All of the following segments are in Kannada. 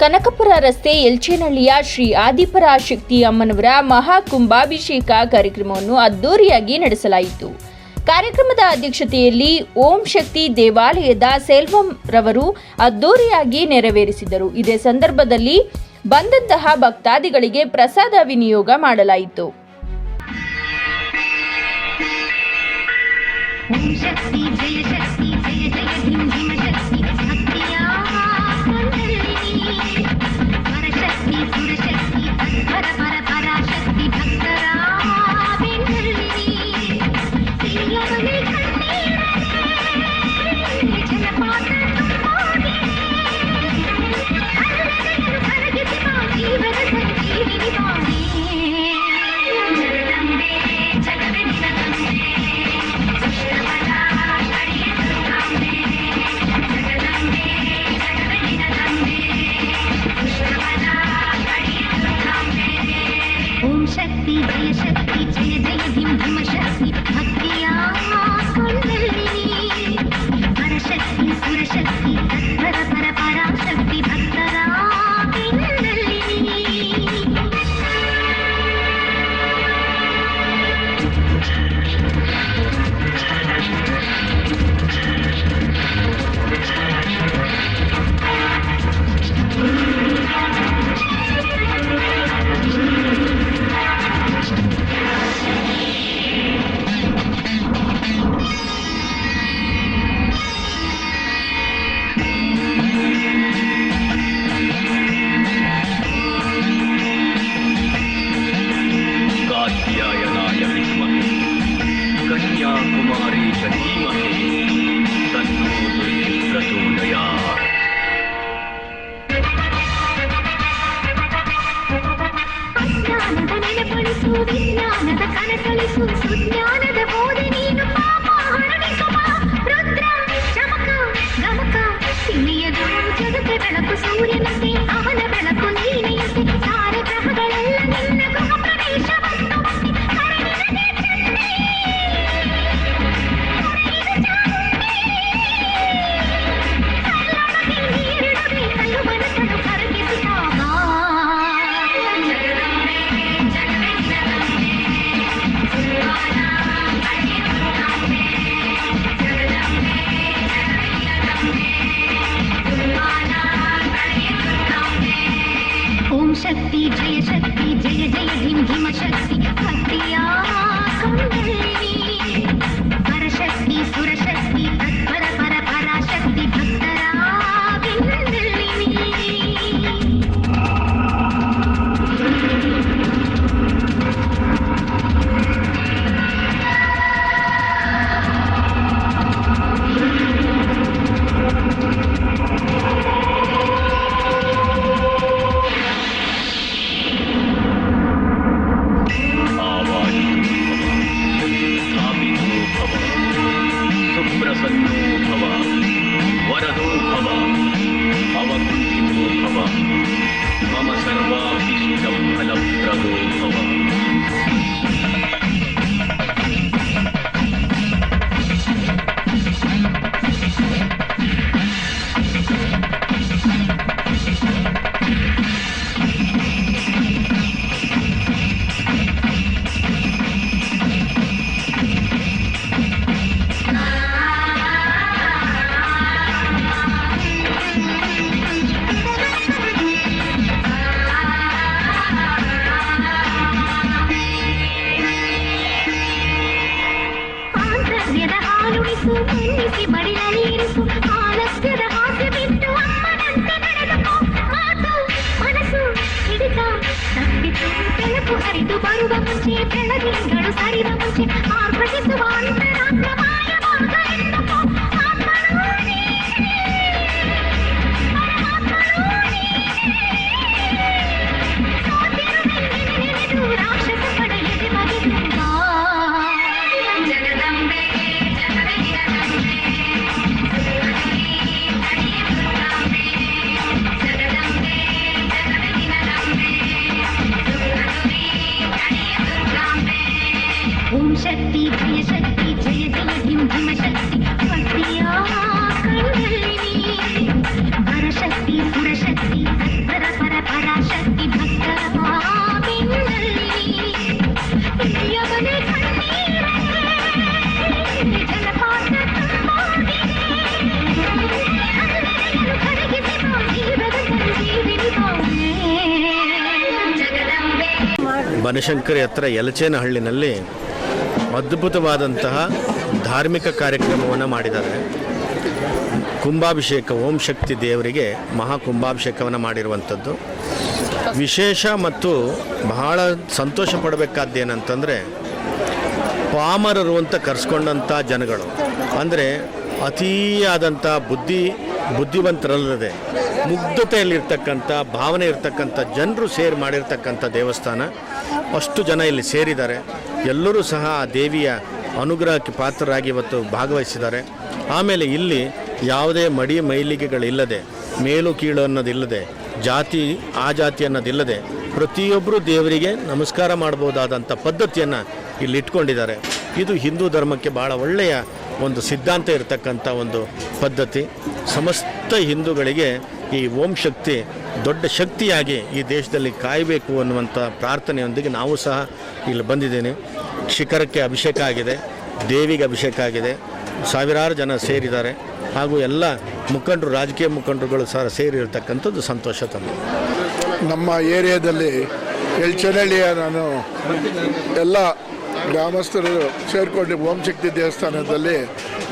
ಕನಕಪುರ ರಸ್ತೆ ಎಲ್ಚೇನಹಳ್ಳಿಯ ಶ್ರೀ ಆದಿಪರ ಶಕ್ತಿ ಅಮ್ಮನವರ ಮಹಾಕುಂಭಾಭಿಷೇಕ ಕಾರ್ಯಕ್ರಮವನ್ನು ಅದ್ದೂರಿಯಾಗಿ ನಡೆಸಲಾಯಿತು. ಕಾರ್ಯಕ್ರಮದ ಅಧ್ಯಕ್ಷತೆಯಲ್ಲಿ ಓಂ ಶಕ್ತಿ ದೇವಾಲಯದ ಸೆಲ್ವಂ ರವರು ಅದ್ದೂರಿಯಾಗಿ ನೆರವೇರಿಸಿದರು. ಇದೇ ಸಂದರ್ಭದಲ್ಲಿ ಬಂದಂತಹ ಭಕ್ತಾದಿಗಳಿಗೆ ಪ್ರಸಾದ ವಿನಿಯೋಗ ಮಾಡಲಾಯಿತು. ಜಯ ಶಕ್ತಿ ಸೂರ್ಯನಂತೆ you. check ಬರುವ ಮುಂಚೆ ಬೆಳದಿಂಗಳು ಸರಿದ ಮುಂಚೆ ಆರ್ಭಟಿಸುವ ಅಂತನ ಬನಶಂಕರಿ ಹತ್ರ ಯಲಚೇನಹಳ್ಳಿನಲ್ಲಿ ಅದ್ಭುತವಾದಂತಹ ಧಾರ್ಮಿಕ ಕಾರ್ಯಕ್ರಮವನ್ನು ಮಾಡಿದ್ದಾರೆ. ಕುಂಭಾಭಿಷೇಕ, ಓಂ ಶಕ್ತಿ ದೇವರಿಗೆ ಮಹಾ ಕುಂಭಾಭಿಷೇಕವನ್ನು ಮಾಡಿರುವಂಥದ್ದು. ವಿಶೇಷ ಮತ್ತು ಬಹಳ ಸಂತೋಷ ಪಡಬೇಕಾದ್ದೇನಂತಂದರೆ ಪಾಮರರು ಅಂತ ಕರೆಸ್ಕೊಂಡಂಥ ಜನಗಳು. ಅಂದರೆ ಅತೀಯಾದಂಥ ಬುದ್ಧಿ, ಬುದ್ಧಿವಂತರಲ್ಲದೆ ಮುಗ್ಧತೆಯಲ್ಲಿರ್ತಕ್ಕಂಥ ಭಾವನೆ ಇರ್ತಕ್ಕಂಥ ಜನರು ಸೇರಿ ಮಾಡಿರ್ತಕ್ಕಂಥ ದೇವಸ್ಥಾನ. ಅಷ್ಟು ಜನ ಇಲ್ಲಿ ಸೇರಿದ್ದಾರೆ. ಎಲ್ಲರೂ ಸಹ ಆ ದೇವಿಯ ಅನುಗ್ರಹಕ್ಕೆ ಪಾತ್ರರಾಗಿ ಇವತ್ತು ಭಾಗವಹಿಸಿದ್ದಾರೆ. ಆಮೇಲೆ ಇಲ್ಲಿ ಯಾವುದೇ ಮಡಿ ಮೈಲಿಗೆಗಳಿಲ್ಲದೆ, ಮೇಲು ಕೀಳು ಅನ್ನೋದಿಲ್ಲದೆ, ಜಾತಿ, ಆ ಜಾತಿ ಅನ್ನೋದಿಲ್ಲದೆ ಪ್ರತಿಯೊಬ್ಬರು ದೇವರಿಗೆ ನಮಸ್ಕಾರ ಮಾಡಬಹುದಾದಂಥ ಪದ್ಧತಿಯನ್ನು ಇಲ್ಲಿ ಇಟ್ಕೊಂಡಿದ್ದಾರೆ. ಇದು ಹಿಂದೂ ಧರ್ಮಕ್ಕೆ ಭಾಳ ಒಳ್ಳೆಯ ಒಂದು ಸಿದ್ಧಾಂತ ಇರತಕ್ಕಂಥ ಒಂದು ಪದ್ಧತಿ. ಸಮಸ್ತ ಹಿಂದೂಗಳಿಗೆ ಈ ಓಂ ಶಕ್ತಿ ದೊಡ್ಡ ಶಕ್ತಿಯಾಗಿ ಈ ದೇಶದಲ್ಲಿ ಕಾಯಬೇಕು ಅನ್ನುವಂಥ ಪ್ರಾರ್ಥನೆಯೊಂದಿಗೆ ನಾವು ಸಹ ಇಲ್ಲಿ ಬಂದಿದ್ದೇನೆ. ಶಿಖರಕ್ಕೆ ಅಭಿಷೇಕ ಆಗಿದೆ, ದೇವಿಗೆ ಅಭಿಷೇಕ ಆಗಿದೆ, ಸಾವಿರಾರು ಜನ ಸೇರಿದ್ದಾರೆ ಹಾಗೂ ಎಲ್ಲ ಮುಖಂಡರು, ರಾಜಕೀಯ ಮುಖಂಡರುಗಳು ಸಹ ಸೇರಿರ್ತಕ್ಕಂಥದ್ದು ಸಂತೋಷ ತಂದಿದೆ ನಮ್ಮ ಏರಿಯಾದಲ್ಲಿ ಎಲ್ಚನಹಳ್ಳಿಯ ನಾನು ಎಲ್ಲ ಗ್ರಾಮಸ್ಥರು ಸೇರಿಕೊಂಡು ಓಂ ಶಕ್ತಿ ದೇವಸ್ಥಾನದಲ್ಲಿ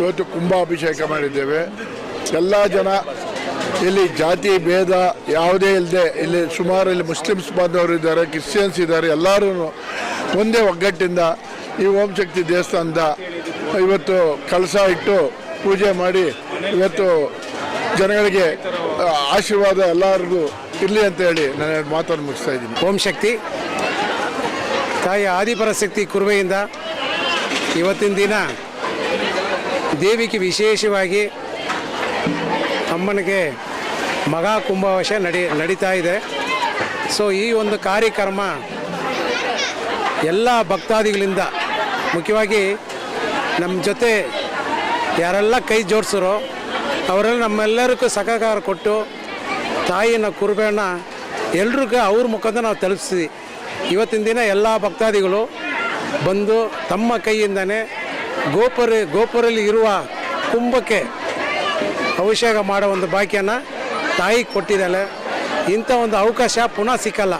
ಇವತ್ತು ಕುಂಭಾಭಿಷೇಕ ಮಾಡಿದ್ದೇವೆ. ಎಲ್ಲ ಜನ ಇಲ್ಲಿ ಜಾತಿ ಭೇದ ಯಾವುದೇ ಇಲ್ಲದೆ, ಇಲ್ಲಿ ಸುಮಾರು ಇಲ್ಲಿ ಮುಸ್ಲಿಮ್ಸ್ ಬಾಂಧವರು ಇದ್ದಾರೆ, ಕ್ರಿಶ್ಚಿಯನ್ಸ್ ಇದ್ದಾರೆ, ಎಲ್ಲರೂ ಒಂದೇ ಒಗ್ಗಟ್ಟಿಂದ ಈ ಓಂ ಶಕ್ತಿ ದೇವಸ್ಥಾನದ ಇವತ್ತು ಕಳಸ ಇಟ್ಟು ಪೂಜೆ ಮಾಡಿ ಇವತ್ತು ಜನಗಳಿಗೆ ಆಶೀರ್ವಾದ ಎಲ್ಲರಿಗೂ ಇರಲಿ ಅಂತ ಹೇಳಿ ನಾನು ಮಾತನ್ನು ಮುಗಿಸ್ತಾ ಇದ್ದೀನಿ. ಓಂ ಶಕ್ತಿ. ತಾಯಿ ಆದಿಪರಾಶಕ್ತಿ ಕುರುವೆಯಿಂದ ಇವತ್ತಿನ ದಿನ ದೇವಿಗೆ ವಿಶೇಷವಾಗಿ ಅಮ್ಮನಿಗೆ ಮಗಾ ಕುಂಭವಶ ನಡಿ, ನಡೀತಾ ಇದೆ. ಸೊ ಈ ಒಂದು ಕಾರ್ಯಕ್ರಮ ಎಲ್ಲ ಭಕ್ತಾದಿಗಳಿಂದ, ಮುಖ್ಯವಾಗಿ ನಮ್ಮ ಜೊತೆ ಯಾರೆಲ್ಲ ಕೈ ಜೋಡಿಸಿರೋ, ಅವರೆಲ್ಲ ನಮ್ಮೆಲ್ಲರಿಗೂ ಸಹಕಾರ ಕೊಟ್ಟು, ತಾಯಿನ ಕುರುಬೇನ ಎಲ್ರಿಗೂ ಅವ್ರ ಮುಖದ ನಾವು ತಲುಪಿಸಿದ್ವಿ. ಇವತ್ತಿನ ದಿನ ಎಲ್ಲ ಭಕ್ತಾದಿಗಳು ಬಂದು ತಮ್ಮ ಕೈಯಿಂದನೇ ಗೋಪುರ ಗೋಪುರಲ್ಲಿ ಇರುವ ಕುಂಭಕ್ಕೆ ಅಭಿಷೇಕ ಮಾಡೋ ಒಂದು ಭಾಗ್ಯನ ತಾಯಿ ಕೊಟ್ಟಿದ್ದಾಳೆ. ಇಂಥ ಒಂದು ಅವಕಾಶ ಪುನಃ ಸಿಕ್ಕಲ್ಲ.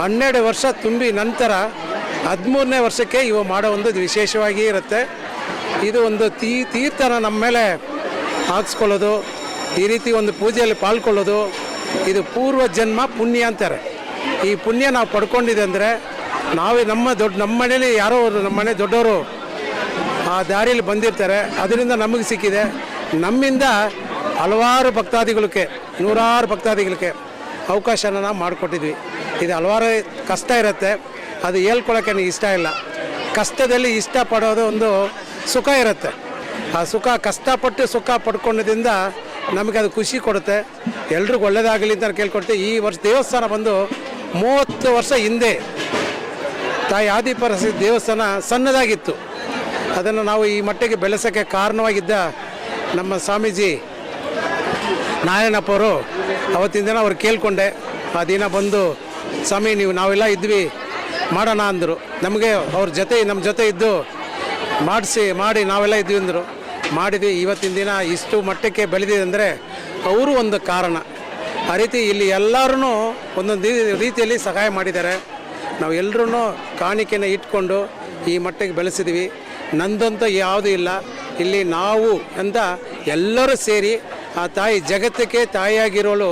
ಹನ್ನೆರಡು ವರ್ಷ ತುಂಬಿ ನಂತರ ಹದಿಮೂರನೇ ವರ್ಷಕ್ಕೆ ಇವು ಮಾಡೋ ಒಂದು ವಿಶೇಷವಾಗಿ ಇರುತ್ತೆ. ಇದು ಒಂದು ತೀ, ತೀರ್ಥನ ನಮ್ಮ ಮೇಲೆ ಹಾಕ್ಸ್ಕೊಳ್ಳೋದು. ಈ ರೀತಿ ಒಂದು ಪೂಜೆಯಲ್ಲಿ ಪಾಲ್ಕೊಳ್ಳೋದು ಇದು ಪೂರ್ವ ಜನ್ಮ ಪುಣ್ಯ ಅಂತಾರೆ. ಈ ಪುಣ್ಯ ನಾವು ಪಡ್ಕೊಂಡಿದೆ ಅಂದರೆ ನಾವೇ ನಮ್ಮ ದೊಡ್ಡ, ನಮ್ಮ ಮನೇಲಿ ಯಾರೋ ನಮ್ಮ ಮನೆ ದೊಡ್ಡವರು ಆ ದಾರಿಯಲ್ಲಿ ಬಂದಿರ್ತಾರೆ. ಅದರಿಂದ ನಮಗೆ ಸಿಕ್ಕಿದೆ. ನಮ್ಮಿಂದ ಹಲವಾರು ಭಕ್ತಾದಿಗಳಿಗೆ, ನೂರಾರು ಭಕ್ತಾದಿಗಳಿಗೆ ಅವಕಾಶನ ನಾವು ಮಾಡಿಕೊಟ್ಟಿದ್ವಿ. ಇದು ಹಲವಾರು ಕಷ್ಟ ಇರುತ್ತೆ. ಅದು ಹೇಳ್ಕೊಳಕ್ಕೆ ನನಗೆ ಇಷ್ಟ ಇಲ್ಲ. ಕಷ್ಟದಲ್ಲಿ ಇಷ್ಟಪಡೋದು ಒಂದು ಸುಖ ಇರುತ್ತೆ. ಆ ಸುಖ, ಕಷ್ಟಪಟ್ಟು ಸುಖ ಪಡ್ಕೊಂಡಿದ್ದರಿಂದ ನಮಗೆ ಅದು ಖುಷಿ ಕೊಡುತ್ತೆ. ಎಲ್ರಿಗೂ ಒಳ್ಳೇದಾಗಲಿ ಅಂತ ಕೇಳ್ಕೊಡ್ತೀವಿ ಈ ವರ್ಷ ದೇವಸ್ಥಾನ ಬಂದು ಮೂವತ್ತು ವರ್ಷ ಹಿಂದೆ ತಾಯಿ ಆದಿಪರಸಿ ದೇವಸ್ಥಾನ ಸಣ್ಣದಾಗಿತ್ತು. ಅದನ್ನು ನಾವು ಈ ಮಟ್ಟಿಗೆ ಬೆಳೆಸೋಕ್ಕೆ ಕಾರಣವಾಗಿದ್ದ ನಮ್ಮ ಸ್ವಾಮೀಜಿ ನಾರಾಯಣಪ್ಪವರು ಅವತ್ತಿನ ದಿನ ಅವ್ರು ಕೇಳಿಕೊಂಡೆ, ಆ ದಿನ ಬಂದು, ಸ್ವಾಮಿ, ನೀವು ನಾವೆಲ್ಲ ಇದ್ವಿ, ಮಾಡೋಣ ಅಂದರು. ನಮಗೆ ಅವ್ರ ಜೊತೆ ನಮ್ಮ ಜೊತೆ ಇದ್ದು ಮಾಡಿಸಿ, ಮಾಡಿ ನಾವೆಲ್ಲ ಇದ್ವಿ ಅಂದರು. ಮಾಡಿದ್ವಿ, ಇವತ್ತಿನ ದಿನ ಇಷ್ಟು ಮಟ್ಟಕ್ಕೆ ಬೆಳೆದಿದೆ ಅಂದರೆ ಅವರು ಒಂದು ಕಾರಣ. ಆ ರೀತಿ ಇಲ್ಲಿ ಎಲ್ಲರೂ ಒಂದೊಂದು ರೀತಿಯಲ್ಲಿ ಸಹಾಯ ಮಾಡಿದ್ದಾರೆ. ನಾವು ಎಲ್ಲರೂ ಕಾಣಿಕೆನ ಇಟ್ಕೊಂಡು ಈ ಮಟ್ಟಕ್ಕೆ ಬೆಳೆಸಿದ್ವಿ. ನಂದಂತೂ ಯಾವುದೂ ಇಲ್ಲ. ಇಲ್ಲಿ ನಾವು ಅಂತ ಎಲ್ಲರೂ ಸೇರಿ ಆ ತಾಯಿ ಜಗತ್ತಕ್ಕೆ ತಾಯಿಯಾಗಿರೋಳು.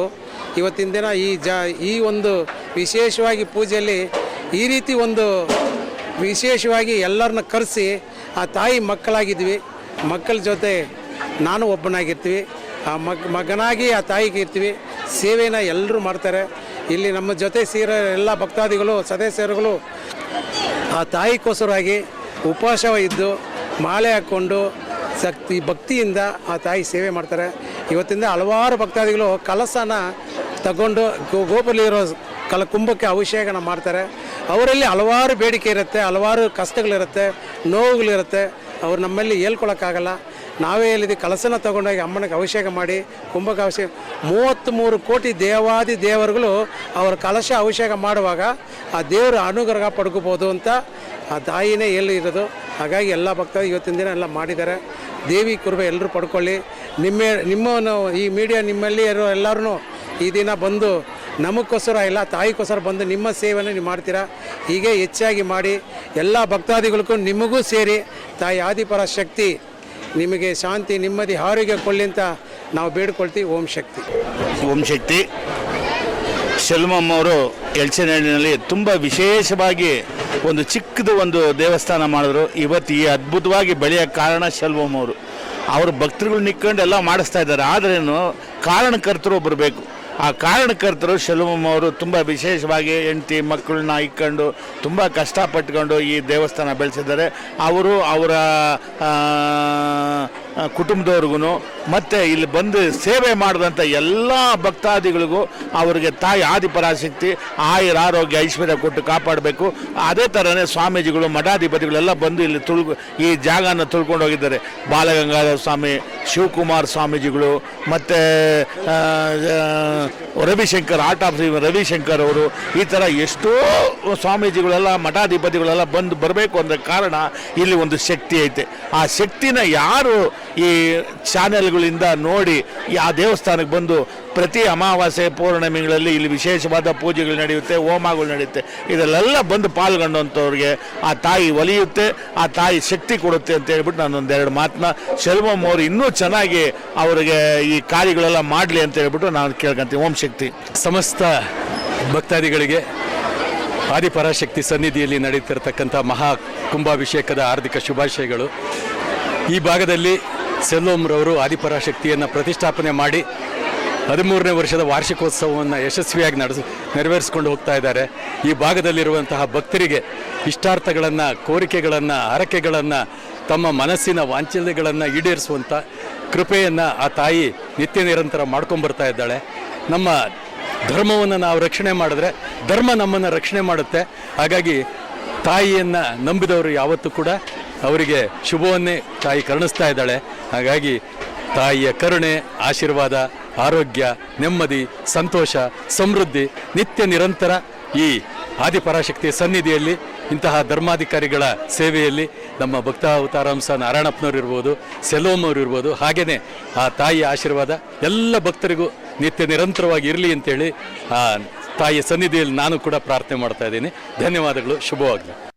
ಇವತ್ತಿನ ದಿನ ಈ ಜ, ಈ ಒಂದು ವಿಶೇಷವಾಗಿ ಪೂಜೆಯಲ್ಲಿ ಈ ರೀತಿ ಒಂದು ವಿಶೇಷವಾಗಿ ಎಲ್ಲರನ್ನ ಕರೆಸಿ ಆ ತಾಯಿ ಮಕ್ಕಳಾಗಿದ್ವಿ. ಮಕ್ಕಳ ಜೊತೆ ನಾನು ಒಬ್ಬನಾಗಿರ್ತೀವಿ. ಆ ಮಗ್, ಮಗನಾಗಿ ಆ ತಾಯಿಗೆ ಇರ್ತೀವಿ. ಸೇವೆನ ಎಲ್ಲರೂ ಮಾಡ್ತಾರೆ. ಇಲ್ಲಿ ನಮ್ಮ ಜೊತೆ ಸೇರೋ ಎಲ್ಲ ಭಕ್ತಾದಿಗಳು, ಸದಸ್ಯರುಗಳು ಆ ತಾಯಿಗೋಸ್ಕರವಾಗಿ ಉಪವಾಸ ಇದ್ದು ಮಾಲೆ ಹಾಕ್ಕೊಂಡು ಶಕ್ತಿ, ಭಕ್ತಿಯಿಂದ ಆ ತಾಯಿ ಸೇವೆ ಮಾಡ್ತಾರೆ. ಇವತ್ತಿಂದ ಹಲವಾರು ಭಕ್ತಾದಿಗಳು ಕಲಸನ ತಗೊಂಡು ಗೋ- ಗೋಪುರಲ್ಲಿರೋ ಕಲ, ಕುಂಭಕ್ಕೆ ಅಭಿಷೇಕನ ಮಾಡ್ತಾರೆ. ಅವರಲ್ಲಿ ಹಲವಾರು ಬೇಡಿಕೆ ಇರುತ್ತೆ, ಹಲವಾರು ಕಷ್ಟಗಳಿರುತ್ತೆ, ನೋವುಗಳಿರುತ್ತೆ. ಅವ್ರು ನಮ್ಮಲ್ಲಿ ಹೇಳ್ಕೊಳಕ್ಕಾಗಲ್ಲ. ನಾವೇ ಹೇಳಿದ್ವಿ ಕಲಸನ ತಗೊಂಡೋಗಿ ಅಮ್ಮನಿಗೆ ಅಭಿಷೇಕ ಮಾಡಿ, ಕುಂಭಕ್ಕೆ ಅಭಿಷೇಕ ಮೂವತ್ತ್ಮೂರು ಕೋಟಿ ದೇವಾದಿ ದೇವರುಗಳು ಅವರ ಕಲಶ ಅಭಿಷೇಕ ಮಾಡುವಾಗ ಆ ದೇವರು ಅನುಗ್ರಹ ಪಡ್ಕೋಬೋದು ಅಂತ ಆ ತಾಯಿನೇ ಹೇಳಿರೋದು. ಹಾಗಾಗಿ ಎಲ್ಲ ಭಕ್ತರು ಇವತ್ತಿನ ದಿನ ಎಲ್ಲ ಮಾಡಿದ್ದಾರೆ. ದೇವಿ ಕೃಪೆ ಎಲ್ಲರೂ ಪಡ್ಕೊಳ್ಳಿ. ನಿಮ್ಮ ನಿಮ್ಮ ಈ ಮೀಡಿಯಾ ನಿಮ್ಮಲ್ಲಿ ಇರೋ ಎಲ್ಲರೂ ಈ ದಿನ ಬಂದು ನಮಗೋಸ್ಕರ ಇಲ್ಲ, ತಾಯಿಗೋಸ್ಕರ ಬಂದು ನಿಮ್ಮ ಸೇವೆಯನ್ನು ನೀವು ಮಾಡ್ತೀರಾ? ಹೀಗೆ ಹೆಚ್ಚಾಗಿ ಮಾಡಿ ಎಲ್ಲ ಭಕ್ತಾದಿಗಳಿಗೂ ನಿಮಗೂ ಸೇರಿ ತಾಯಿ ಆದಿಪರ ಶಕ್ತಿ, ನಿಮಗೆ ಶಾಂತಿ, ನೆಮ್ಮದಿ, ಆರೋಗ್ಯ ಕೊಳ್ಳಿ ಅಂತ ನಾವು ಬೇಡ್ಕೊಳ್ತೀವಿ. ಓಂ ಶಕ್ತಿ. ಓಂ ಶಕ್ತಿ. ಶೆಲ್ಮಮ್ಮ ಅವರು ಎಲ್ಚನಹಳ್ಳಿನಲ್ಲಿ ತುಂಬ ವಿಶೇಷವಾಗಿ ಒಂದು ಚಿಕ್ಕದು ಒಂದು ದೇವಸ್ಥಾನ ಮಾಡಿದ್ರು. ಇವತ್ತು ಈ ಅದ್ಭುತವಾಗಿ ಬೆಳೆಯೋ ಕಾರಣ ಶೆಲ್ವಮ್ಮ ಅವರು. ಅವರು ಭಕ್ತರುಗಳು ನಿಕ್ಕೊಂಡು ಎಲ್ಲ ಮಾಡಿಸ್ತಾ ಇದ್ದಾರೆ. ಆದ್ರೇನು ಕಾರಣಕರ್ತರು ಒಬ್ಬರು ಬೇಕು. ಆ ಕಾರಣಕರ್ತರು ಶೆಲ್ವಮ್ಮ ಅವರು ತುಂಬ ವಿಶೇಷವಾಗಿ ಹೆಂಡತಿ, ಮಕ್ಕಳನ್ನ ಇಕ್ಕೊಂಡು ತುಂಬ ಕಷ್ಟಪಟ್ಕೊಂಡು ಈ ದೇವಸ್ಥಾನ ಬೆಳೆಸಿದ್ದಾರೆ. ಅವರು ಅವರ ಕುಟುಂಬದವ್ರಿಗೂ ಮತ್ತು ಇಲ್ಲಿ ಬಂದು ಸೇವೆ ಮಾಡಿದಂಥ ಎಲ್ಲ ಭಕ್ತಾದಿಗಳಿಗೂ ಅವರಿಗೆ ತಾಯಿ ಆದಿಪರಾಶಕ್ತಿ ಆಯುರ ಆರೋಗ್ಯ, ಐಶ್ವರ್ಯ ಕೊಟ್ಟು ಕಾಪಾಡಬೇಕು. ಅದೇ ಥರನೇ ಸ್ವಾಮೀಜಿಗಳು, ಮಠಾಧಿಪತಿಗಳೆಲ್ಲ ಬಂದು ಇಲ್ಲಿ ತುಳ್ಕು ಈ ಜಾಗನ ತುಳ್ಕೊಂಡು ಹೋಗಿದ್ದಾರೆ ಬಾಲಗಂಗಾಧರ ಸ್ವಾಮಿ, ಶಿವಕುಮಾರ್ ಸ್ವಾಮೀಜಿಗಳು, ಮತ್ತು ರವಿಶಂಕರ್ ಆರ್ಟ್ ಆಫ್ ರವಿಶಂಕರ್ ಅವರು, ಈ ಥರ ಎಷ್ಟೋ ಸ್ವಾಮೀಜಿಗಳೆಲ್ಲ, ಮಠಾಧಿಪತಿಗಳೆಲ್ಲ ಬಂದು ಬರಬೇಕು ಅಂದರೆ ಕಾರಣ ಇಲ್ಲಿ ಒಂದು ಶಕ್ತಿ ಐತೆ. ಆ ಶಕ್ತಿನ ಯಾರು ಈ ಚಾನೆಲ್ಗಳಿಂದ ನೋಡಿ ಆ ದೇವಸ್ಥಾನಕ್ಕೆ ಬಂದು ಪ್ರತಿ ಅಮಾವಾಸ್ಯೆ ಪೌರ್ಣಮಿಗಳಲ್ಲಿ ಇಲ್ಲಿ ವಿಶೇಷವಾದ ಪೂಜೆಗಳು ನಡೆಯುತ್ತೆ, ಹೋಮಗಳು ನಡೆಯುತ್ತೆ. ಇದರಲ್ಲೆಲ್ಲ ಬಂದು ಪಾಲ್ಗೊಂಡಂಥವ್ರಿಗೆ ಆ ತಾಯಿ ಒಲಿಯುತ್ತೆ, ಆ ತಾಯಿ ಶಕ್ತಿ ಕೊಡುತ್ತೆ ಅಂತ ಹೇಳ್ಬಿಟ್ಟು ನಾನು ಒಂದೆರಡು ಮಾತನ್ನ ಶೆಲ್ವಮ್ ಅವರು ಇನ್ನೂ ಚೆನ್ನಾಗಿ ಅವರಿಗೆ ಈ ಕಾರ್ಯಗಳೆಲ್ಲ ಮಾಡಲಿ ಅಂತ ಹೇಳ್ಬಿಟ್ಟು ನಾನು ಕೇಳ್ಕೊಂತೀನಿ. ಓಂ ಶಕ್ತಿ. ಸಮಸ್ತ ಭಕ್ತಾದಿಗಳಿಗೆ ಆದಿಪರಾಶಕ್ತಿ ಸನ್ನಿಧಿಯಲ್ಲಿ ನಡೀತಿರ್ತಕ್ಕಂಥ ಮಹಾ ಕುಂಭಾಭಿಷೇಕದ ಹಾರ್ದಿಕ ಶುಭಾಶಯಗಳು. ಈ ಭಾಗದಲ್ಲಿ ಸೆಲ್ಲೋಮ್ರವರು ಆದಿಪರಾಶಕ್ತಿಯನ್ನು ಪ್ರತಿಷ್ಠಾಪನೆ ಮಾಡಿ ಹದಿಮೂರನೇ ವರ್ಷದ ವಾರ್ಷಿಕೋತ್ಸವವನ್ನು ಯಶಸ್ವಿಯಾಗಿ ನಡೆಸ, ನೆರವೇರಿಸಿಕೊಂಡು ಹೋಗ್ತಾ ಇದ್ದಾರೆ. ಈ ಭಾಗದಲ್ಲಿರುವಂತಹ ಭಕ್ತರಿಗೆ ಇಷ್ಟಾರ್ಥಗಳನ್ನು, ಕೋರಿಕೆಗಳನ್ನು, ಹರಕೆಗಳನ್ನು, ತಮ್ಮ ಮನಸ್ಸಿನ ವಾಂಚಲ್ಯಗಳನ್ನು ಈಡೇರಿಸುವಂಥ ಕೃಪೆಯನ್ನು ಆ ತಾಯಿ ನಿತ್ಯ ನಿರಂತರ ಮಾಡ್ಕೊಂಬರ್ತಾ ಇದ್ದಾಳೆ. ನಮ್ಮ ಧರ್ಮವನ್ನು ನಾವು ರಕ್ಷಣೆ ಮಾಡಿದ್ರೆ ಧರ್ಮ ನಮ್ಮನ್ನು ರಕ್ಷಣೆ ಮಾಡುತ್ತೆ. ಹಾಗಾಗಿ ತಾಯಿಯನ್ನು ನಂಬಿದವರು ಯಾವತ್ತೂ ಕೂಡ ಅವರಿಗೆ ಶುಭವನ್ನೇ ತಾಯಿ ಕರುಣಿಸ್ತಾ ಇದ್ದಾಳೆ. ಹಾಗಾಗಿ ತಾಯಿಯ ಕರುಣೆ, ಆಶೀರ್ವಾದ, ಆರೋಗ್ಯ, ನೆಮ್ಮದಿ, ಸಂತೋಷ, ಸಮೃದ್ಧಿ, ನಿತ್ಯ ನಿರಂತರ ಈ ಆದಿಪರಾಶಕ್ತಿಯ ಸನ್ನಿಧಿಯಲ್ಲಿ, ಇಂತಹ ಧರ್ಮಾಧಿಕಾರಿಗಳ ಸೇವೆಯಲ್ಲಿ ನಮ್ಮ ಭಕ್ತ ಅವತಾರಾಂಶ ನಾರಾಯಣಪ್ಪನವ್ರು ಇರ್ಬೋದು, ಸೆಲೋಮವ್ರು ಇರ್ಬೋದು ಹಾಗೆಯೇ ಆ ತಾಯಿಯ ಆಶೀರ್ವಾದ ಎಲ್ಲ ಭಕ್ತರಿಗೂ ನಿತ್ಯ ನಿರಂತರವಾಗಿ ಇರಲಿ ಅಂತೇಳಿ ಆ ತಾಯಿಯ ಸನ್ನಿಧಿಯಲ್ಲಿ ನಾನು ಕೂಡ ಪ್ರಾರ್ಥನೆ ಮಾಡ್ತಾ ಇದ್ದೀನಿ. ಧನ್ಯವಾದಗಳು, ಶುಭವಾಗಲಿ.